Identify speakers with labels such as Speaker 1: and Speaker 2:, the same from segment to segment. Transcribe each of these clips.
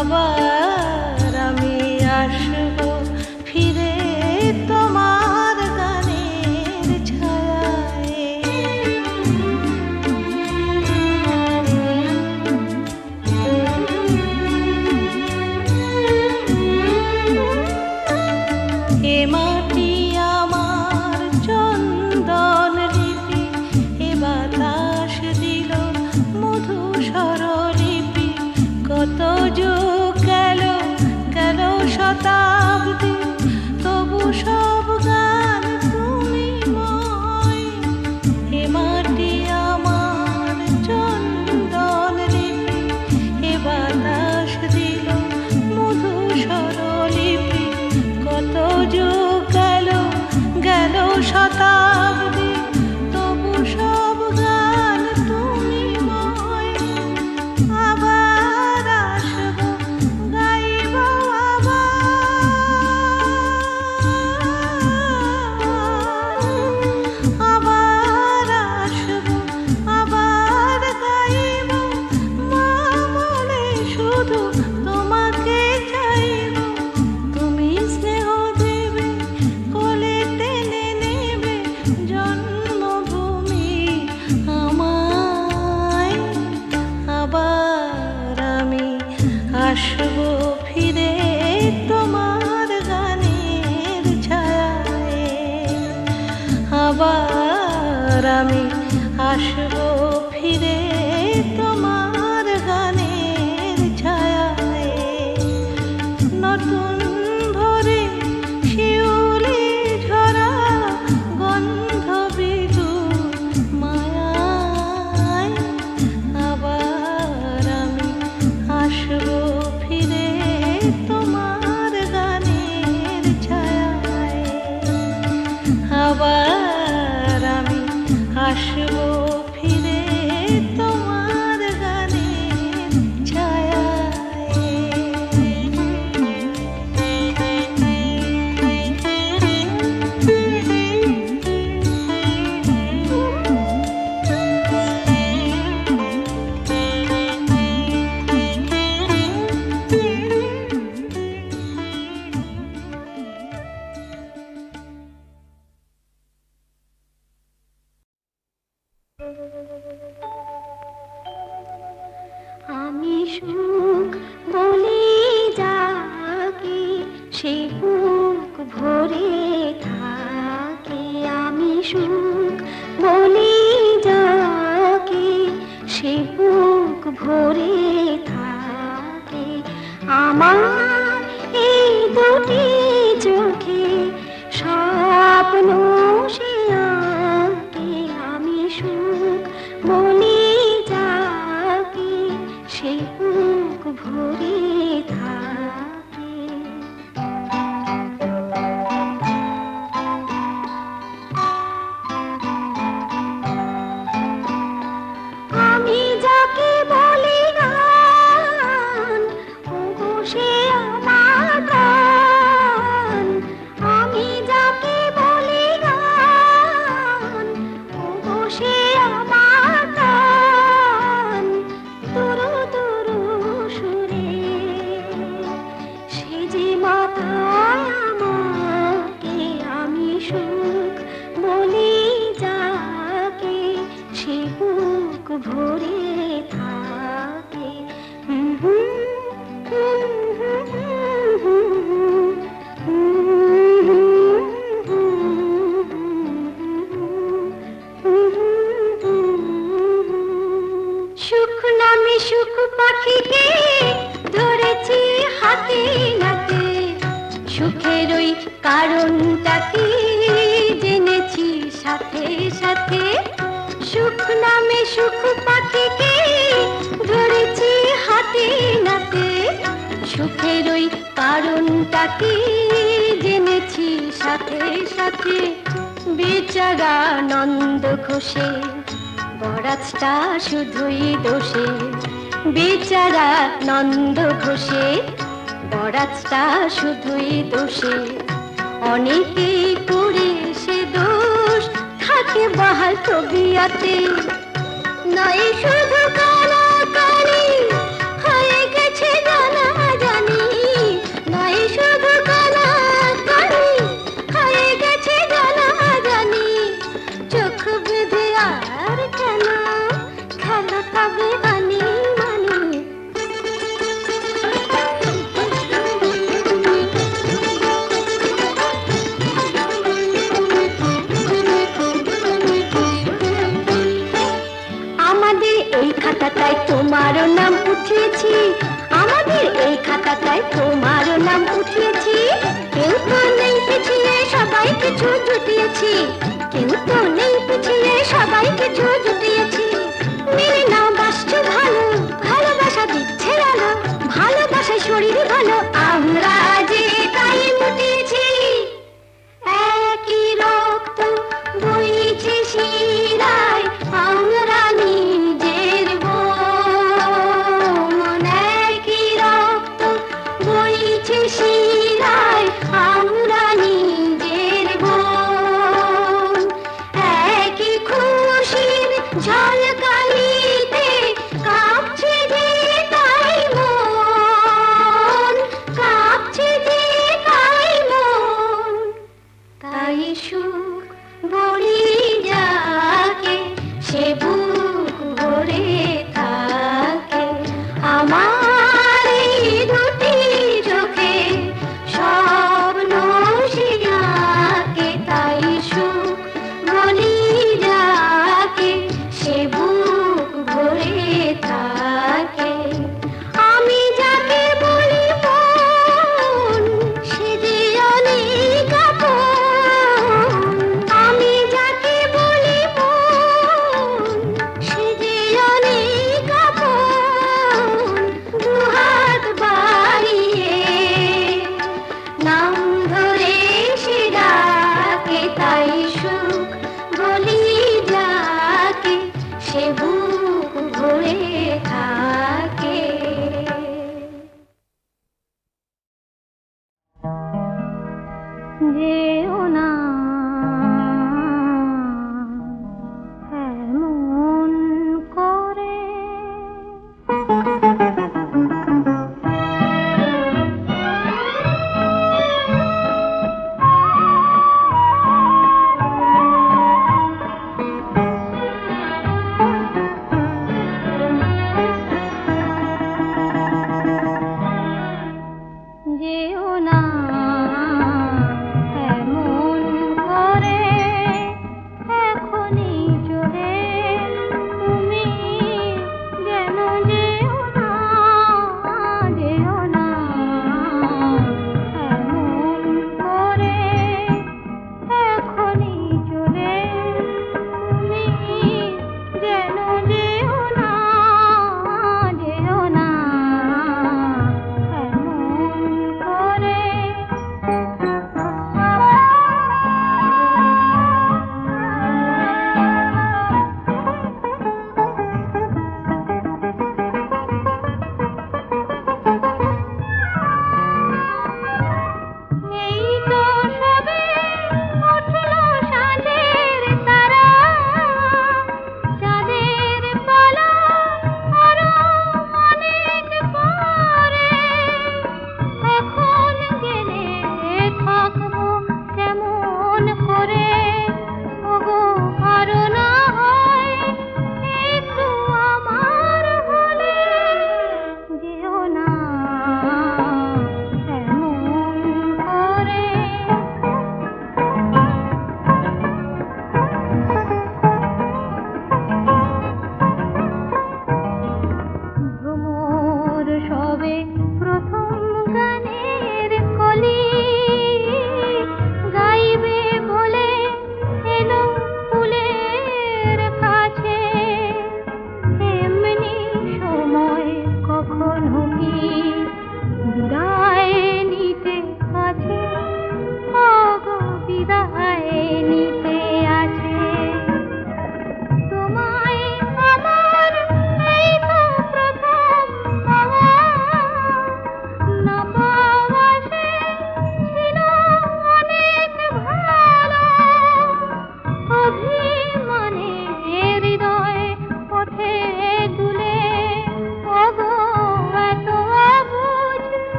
Speaker 1: আবার not only ভরে
Speaker 2: থাকে। আমার তাকে জেনেছি সাথে সাথে বেচারা নন্দ ঘোষে। বরাজটা শুধুই দোষে বেচারা নন্দ ঘোষে। বরাজটা শুধুই দোষে। অনেকে করে সে দোষ থাকে বাহাল তবিয়াতে নয় শুধু উঠিয়েছি আমাদের এই খাতাটায় তোমার নাম উঠিয়েছি। কেউ তো নেই পিছিয়ে সবাই কিছু জুটিয়েছি। কেউ তো নেই পিছিয়ে সবাই কিছু জুটিয়েছি। মেরে নাও বাসছো ভালো, ভালোবাসা দিচ্ছে আলো ভালোবাসা শরীর ভালো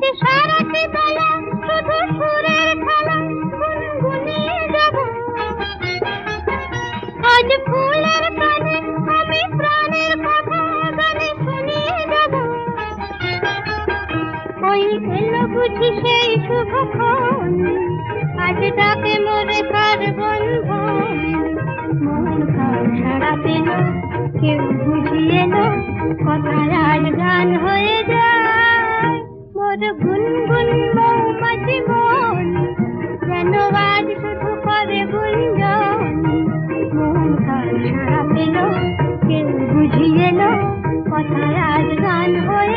Speaker 3: হয়েছে সারাটি বেলা, শুধু সুরের খেলা আজ ফুলের আমি প্রাণের কথা গানে শুনিয়ে যাব। ওই বুঝি সেই আজ বন্ধন। সারা পেল, কেউ বুঝিয়ে গান হয়ে যায়। শুধু গুনগুন মৌমাছি মন যেন আজ শুধু করে গুঞ্জন। মন কাল সারা পেল, কেউ বুঝিয়ে কথায় আজ গান হয়ে